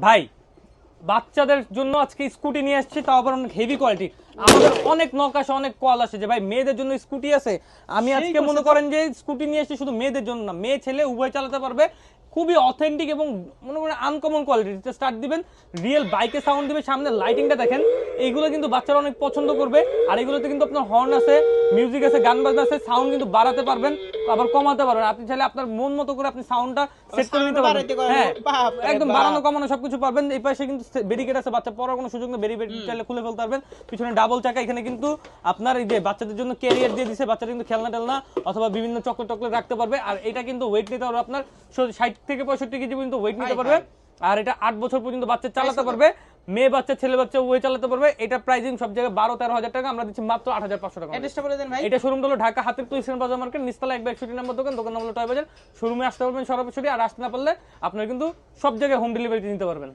ভাই বাচ্চাদের জন্য আজকে স্কুটি নিয়ে আসছি তাও আবার অনেক হেভি কোয়ালিটি আমাদের অনেক নকাশে অনেক কল আসে যে ভাই মেয়েদের জন্য স্কুটি আছে। আমি আজকে মনে করেন যে স্কুটি নিয়ে এসেছি শুধু মেয়েদের জন্য না মেয়ে ছেলে উভয় চালাতে পারবে। খুবই অথেন্টিক এবং মনে করেন আনকমন কোয়ালিটি স্টার্ট দিবেন রিয়েল বাইকে সাউন্ড দিবে সামনে লাইটিংটা দেখেন। এইগুলো কিন্তু বাচ্চারা অনেক পছন্দ করবে। আর এগুলোতে কিন্তু আপনার হর্ন আছে মিউজিক আছে গান বাজনা আছে সাউন্ড কিন্তু বাড়াতে পারবেন। আবার কমাতে পারবেন আপনি চাইলে আপনার মন মতো করে আপনি সাউন্ডটা সেট করে নিতে পারবেন হ্যাঁ একদম বাড়ানো কমানো সবকিছু পারবেন। এই পাশে কিন্তু ব্যারিকেড আছে বাচ্চা পড়ার কোনো সুযোগ নেই ব্যারিকেড চাইলে খুলে ফেলতে পারবেন। পিছনে ডাবল চাকা এখানে কিন্তু আপনার এই যে বাচ্চাদের জন্য ক্যারিয়ার দিয়ে দিছে বাচ্চারা কিন্তু খেলনা টেলনা অথবা বিভিন্ন চকলেট টকলেট রাখতে পারবে। আর এটা কিন্তু ওয়েট নিতে পারবে আপনার ষাট থেকে পঁয়ষট্টি কেজি পর্যন্ত ওয়েট নিতে পারবে। আর এটা আট বছর পর্যন্ত বাচ্চা চালাতে পারবে। মেয়ে বাচ্চা ছেলে বাচ্চা ওয়ে চালাতে পারবে। এটা প্রাইজিং সব জায়গায় বারো তেরো হাজার টাকা আমরা দিচ্ছি মাত্র আট হাজার পাঁচশো টাকা। অ্যাড্রেসটা বলে দেন ভাই। এটা শোরুম হলো ঢাকা হাতের তো ইসলাম বাজার মার্কেট নিস্তালা একবার একষট্টি নম্বর দোকান দোকান নাম হলো টয় বাজার। শোরুমে আসতে পারবেন সরাসরি আর আসতে না পারলে আপনার কিন্তু সব জায়গায় হোম ডেলিভারি নিতে পারবেন।